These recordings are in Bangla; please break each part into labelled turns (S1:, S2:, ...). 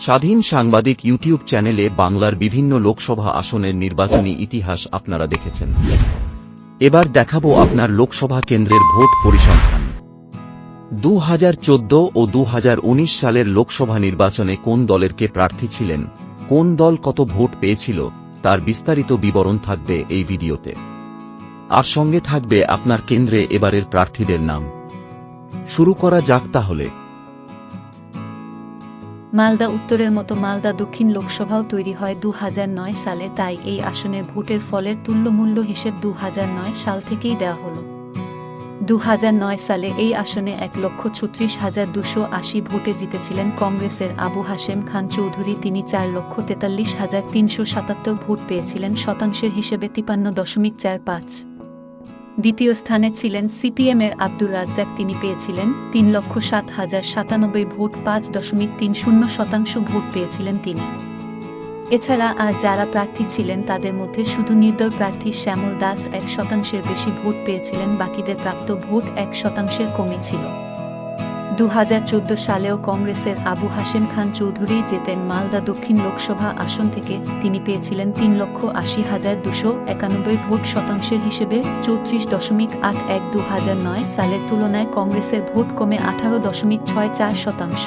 S1: স্বাধীন সাংবাদিক ইউটিউব চ্যানেলে বাংলার বিভিন্ন লোকসভা আসনের নির্বাচনী ইতিহাস আপনারা দেখেছেন। এবার দেখাবো আপনার লোকসভা কেন্দ্রের ভোট পরিসংখ্যান। দু হাজার চোদ্দ ও দু হাজার উনিশ সালের লোকসভা নির্বাচনে কোন দলের কে প্রার্থী ছিলেন, কোন দল কত ভোট পেয়েছিল, তার বিস্তারিত বিবরণ থাকবে এই ভিডিওতে। আর সঙ্গে থাকবে আপনার কেন্দ্রে এবারের প্রার্থীদের নাম। শুরু করা যাক তাহলে।
S2: মালদা উত্তরের মতো মালদা দক্ষিণ লোকসভাও তৈরি হয় দু হাজার নয় সালে, তাই এই আসনের ভোটের ফলের তুল্যমূল্য হিসেব দু হাজার নয় সাল থেকেই দেওয়া হলো। দু হাজার নয় সালে এই আসনে এক লক্ষ ছত্রিশ হাজার দুশো আশি ভোটে জিতেছিলেন কংগ্রেসের আবু হাশেম খান চৌধুরী। তিনি চার লক্ষ তেতাল্লিশ হাজার তিনশো সাতাত্তর ভোট পেয়েছিলেন, শতাংশের হিসেবে তিপান্ন দশমিক চার পাঁচ। দ্বিতীয় স্থানে ছিলেন সিপিএমের আব্দুর রাজ্জাক। তিনি পেয়েছিলেন তিন লক্ষ সাত হাজার সাতানব্বই ভোট, পাঁচ দশমিক তিন শূন্য শতাংশ ভোট পেয়েছিলেন তিনি। এছাড়া আর যারা প্রার্থী ছিলেন, তাদের মধ্যে শুধু নির্দল প্রার্থী শ্যামল দাস এক শতাংশের বেশি ভোট পেয়েছিলেন, বাকিদের প্রাপ্ত ভোট এক শতাংশের কমে ছিল। দু হাজার চোদ্দ সালেও কংগ্রেসের আবু হাশেম খান চৌধুরী যেতেন মালদা দক্ষিণ লোকসভা আসন থেকে। তিনি পেয়েছিলেন তিন লক্ষ আশি হাজার দুশো একানব্বই ভোট শতাংশের হিসেবে চৌত্রিশ দশমিক আট এক দু সালের তুলনায় কংগ্রেসের ভোট কমে আঠারো দশমিক ছয় চার শতাংশ।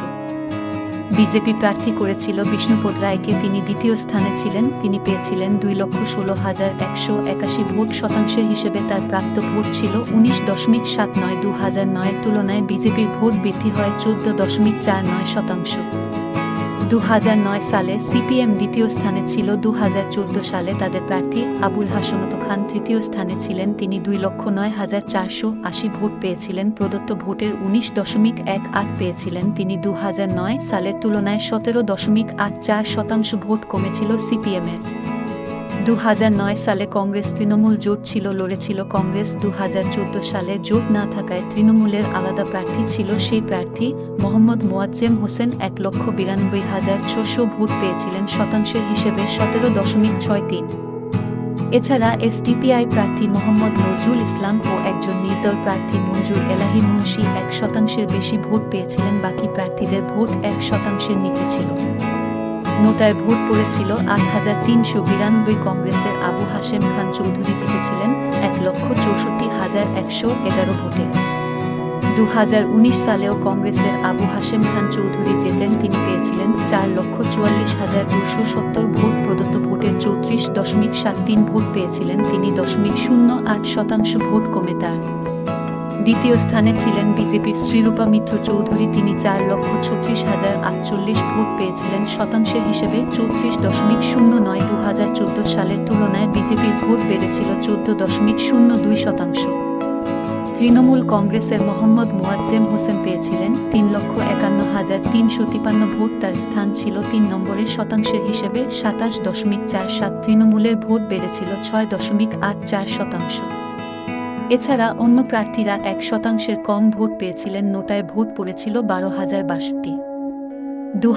S2: বিজেপি প্রার্থী করেছিল বিষ্ণুপদ রায়কে। তিনি দ্বিতীয় স্থানে ছিলেন। তিনি পেয়েছিলেন দুই লক্ষ ষোলো হাজার একশো একাশি ভোট শতাংশের হিসেবে তার প্রাপ্ত ভোট ছিল উনিশ দশমিক সাত নয় দু হাজার নয়ের তুলনায় বিজেপির ভোট বৃদ্ধি হয় চোদ্দ দশমিক চার নয় শতাংশ। দু সালে সিপিএম দ্বিতীয় স্থানে ছিল দু হাজার চোদ্দ সালে তাদের প্রার্থী আবুল হাসমত খান তৃতীয় স্থানে ছিলেন। তিনি দুই লক্ষ নয় হাজার চারশো আশি ভোট পেয়েছিলেন, প্রদত্ত ভোটের উনিশ দশমিক এক আট পেয়েছিলেন। তিনি দু সালের তুলনায় সতেরো দশমিক আট চার শতাংশ ভোট কমেছিল সিপিএমের। দু হাজার নয় সালে কংগ্রেস তৃণমূল জোট ছিল লড়েছিল কংগ্রেস। দু হাজার চোদ্দ সালে জোট না থাকায় তৃণমূলের আলাদা প্রার্থী ছিল সেই প্রার্থী মোহাম্মদ মোয়াজ্জেম হোসেন। এক লক্ষ বিরানব্বই হাজার ছশো ভোট পেয়েছিলেন শতাংশের হিসেবে সতেরো দশমিক ছয় তিন। এছাড়া এসডিপিআই প্রার্থী মোহাম্মদ নজরুল ইসলাম ও একজন নির্দল প্রার্থী মঞ্জুর এলাহি মুন্সি এক শতাংশের বেশি ভোট পেয়েছিলেন। বাকি প্রার্থীদের ভোট এক শতাংশের নিচে ছিল। নোটায় ভোট পড়েছিল আট হাজার তিনশো বিরানব্বই কংগ্রেসের আবু হাশেম খান চৌধুরী জিতেছিলেন এক লক্ষ চৌষট্টি হাজার একশো এগারো ভোটে। দু হাজার উনিশ সালেও কংগ্রেসের আবু হাশেম খান চৌধুরী জেতেন তিনি পেয়েছিলেন চার লক্ষ চুয়াল্লিশ হাজার দুশো সত্তর ভোট। প্রদত্ত ভোটের চৌত্রিশ দশমিক সাত তিন ভোট পেয়েছিলেন, তিনি দশমিক শূন্য আট শতাংশ ভোট কমে তার। দ্বিতীয় স্থানে ছিলেন বিজেপির শ্রীরূপা মিত্র চৌধুরী। তিনি চার লক্ষ ছত্রিশ হাজার আটচল্লিশ ভোট পেয়েছিলেন। শতাংশের হিসেবে চৌত্রিশ দশমিক শূন্য নয় দু হাজার চোদ্দ সালের তুলনায় বিজেপির ভোট বেড়েছিল চোদ্দ দশমিক শূন্য দুই শতাংশ। তৃণমূল কংগ্রেসের মোহাম্মদ মোয়াজ্জেম হোসেন পেয়েছিলেন। তিন লক্ষ একান্ন হাজার তিনশো তিপান্ন ভোট তার স্থান ছিল তিন নম্বরের শতাংশের হিসেবে সাতাশ দশমিক চার সাত। তৃণমূলের ভোট বেড়েছিল ছয় দশমিক আট চার শতাংশ। এছাড়া অন্য প্রার্থীরা এক শতাংশের কম ভোট পেয়েছিলেন, নোটায় ভোট পড়েছিল বারো হাজার বাষট্টি। দু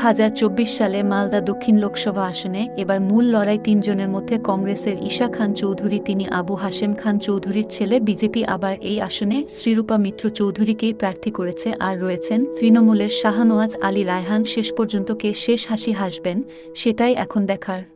S2: সালে মালদা দক্ষিণ লোকসভা আসনে এবার মূল লড়াই তিনজনের মধ্যে কংগ্রেসের ঈশা খান চৌধুরী তিনি আবু হাশেম খান চৌধুরীর ছেলে, বিজেপি আবার এই আসনে শ্রীরূপা মিত্র চৌধুরীকেই প্রার্থী করেছে আর রয়েছেন তৃণমূলের শাহনওয়াজ আলী রায়হান। শেষ পর্যন্ত কে শেষ হাসি হাসবেন, সেটাই এখন দেখার।